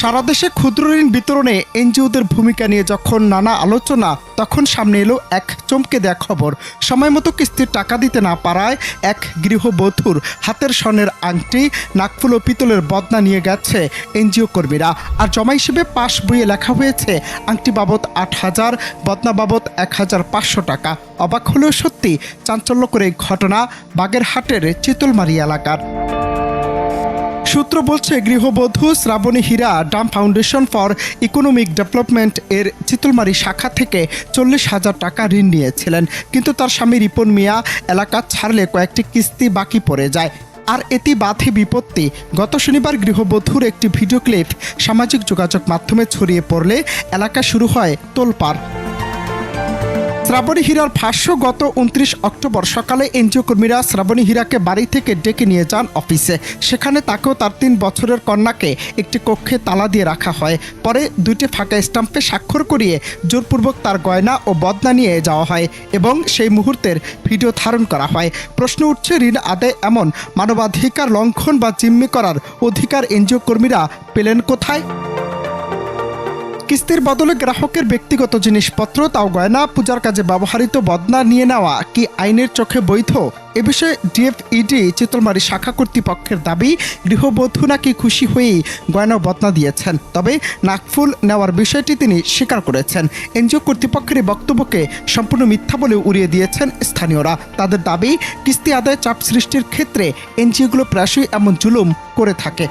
সারা দেশে ক্ষুদ্র ঋণ বিতরণে এনজিওদের ভূমিকা নিয়ে যখন নানা আলোচনা, তখন সামনে এলো এক চমকে দেয়া খবর। সময় মতো কিস্তির টাকা দিতে না পারায় এক গৃহবধূর হাতের স্বর্ণের আংটি, নাকফুল ও পিতলের বদনা নিয়ে গেছে এনজিও কর্মীরা। আর জমা হিসেবে পাশ বইয়ে লেখা হয়েছে, আংটি বাবদ আট হাজার, বদনা বাবদ এক হাজার পাঁচশো টাকা। অবাক হলেও সত্যি, চাঞ্চল্যকর এই ঘটনা বাগেরহাটের চিতলমারি এলাকার। সূত্র বলছে, গৃহবধূ শ্রাবণী হীরা Dam foundation for economic development এর চিতলমারি শাখা থেকে চল্লিশ হাজার টাকা ঋণ নিয়েছিলেন। কিন্তু তার স্বামী রিপন মিয়া এলাকা ছাড়লে কয়েকটি কিস্তি বাকি পড়ে যায়। আর এটি বাধে বিপত্তি। গত শনিবার গৃহবধূর একটি ভিডিও ক্লিপ সামাজিক যোগাযোগ মাধ্যমে ছড়িয়ে পড়লে এলাকা শুরু হয় তোলপাড়। শ্রাবণী হীরার ভাষ্য, গত উনত্রিশ অক্টোবর সকালে এনজিও কর্মীরা শ্রাবণী হীরাকে বাড়ি থেকে ডেকে নিয়ে যান অফিসে। সেখানে তাকেও তার তিন বছরের কন্যাকে একটি কক্ষে তালা দিয়ে রাখা হয়। পরে দুইটি ফাঁকা স্টাম্পে স্বাক্ষর করিয়ে জোরপূর্বক তার গয়না ও বদনা নিয়ে যাওয়া হয় এবং সেই মুহূর্তের ভিডিও ধারণ করা হয়। প্রশ্ন উঠছে, ঋণ আদায় এমন মানবাধিকার লঙ্ঘন বা জিম্মি করার অধিকার এনজিও কর্মীরা পেলেন কোথায়? কিস্তির বদলে গ্রাহকের ব্যক্তিগত জিনিসপত্র, তাও গয়না, পূজার কাজে ব্যবহৃত বদনা নিয়ে নেওয়া কি আইনের চোখে বৈধ? এ বিষয়ে ডিএফইডি চিতলমারি শাখা কর্তৃপক্ষের দাবি, গৃহবধূ নাকি খুশি হয়েই গয়না বদনা দিয়েছেন। তবে নাকফুল নেওয়ার বিষয়টি তিনি স্বীকার করেছেন। এনজিও কর্তৃপক্ষের এই বক্তব্যকে সম্পূর্ণ মিথ্যা বলে উড়িয়ে দিয়েছেন স্থানীয়রা। তাদের দাবি, কিস্তি আদায় চাপ সৃষ্টির ক্ষেত্রে এনজিওগুলো প্রায়শই এমন জুলুম করে থাকে।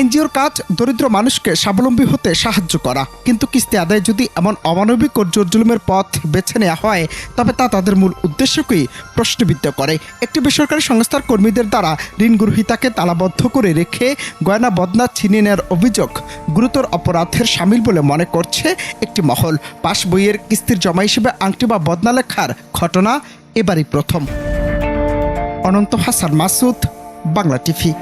এনজিওর কাজ দরিদ্র মানুষকে স্বাবলম্বী হতে সাহায্য করা। কিন্তু কিস্তি আদায় যদি এমন অমানবিক ও জোর জুলুমের পথ বেছে নেওয়া হয়, তবে তা তাদের মূল উদ্দেশ্যকেই প্রশ্নবিদ্ধ করে। একটি বেসরকারি সংস্থার কর্মীদের দ্বারা ঋণ গ্রহীতাকে তালাবদ্ধ করে রেখে গয়না বদনা ছিনিয়ে নেওয়ার অভিযোগ গুরুতর অপরাধের সামিল বলে মনে করছে একটি মহল। পাশ বইয়ের কিস্তির জমা হিসেবে আংটি বা বদনা লেখার ঘটনা এবারই প্রথম। অনন্ত হাসান মাসুদ, বাংলা টিভি।